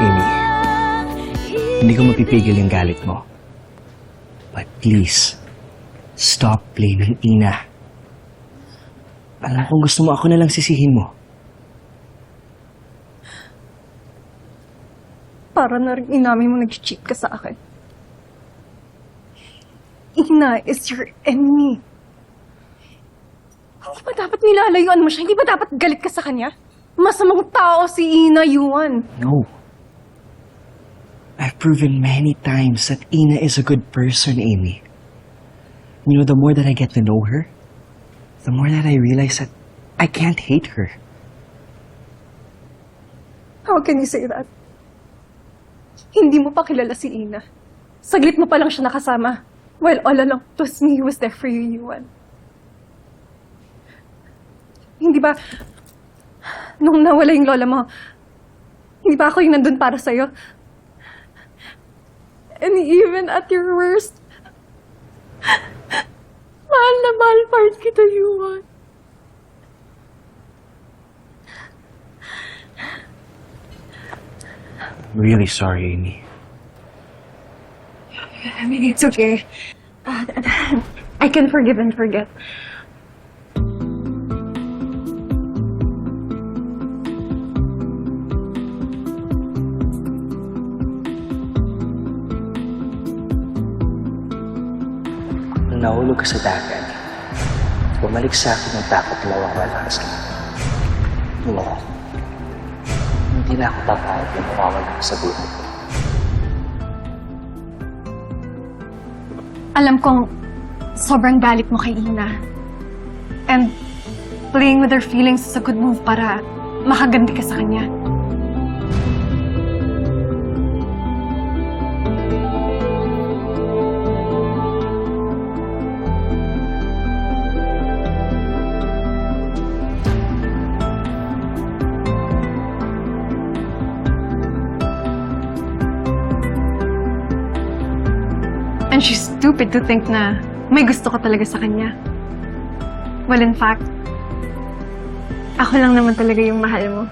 Amy, hindi ko mapipigil yung galit mo. But please, stop blaming Ina. Alam kong gusto mo ako na lang sisihin mo. Para na rin inamin mo nag-cheat ka sa akin. Ina is your enemy. Hindi ba dapat nilalayuan mo siya? Hindi ba dapat galit ka sa kanya? Masamang tao si Ina Yuan. No. I've proven many times that Ina is a good person, Amy. You know, the more that I get to know her, the more that I realize that I can't hate her. How can you say that? Hindi mo pa kilala si Ina. Saglit mo pa lang siya nakasama. Well, all along, it was me who was there for you, Yuan. Hindi ba, nung nawala yung lola mo, hindi ba ako yung nandun para sa'yo? And even at your worst, mahal na mahal part kita, Yuan. I'm really sorry, Amy. I mean, it's okay. Uh, I can forgive and forget. Nung nahulog ka sa dagat, bumalik sa akin ang takot na mawawala ka sa akin. No. Hindi na ako papayag na mawawala ka sa buhay ko. Alam kong sobrang galit mo kay Ina. And playing with her feelings is a good move para makaganti ka sa kanya. And she's stupid to think na may gusto ka talaga sa kanya. Well, in fact, ako lang naman talaga yung mahal mo.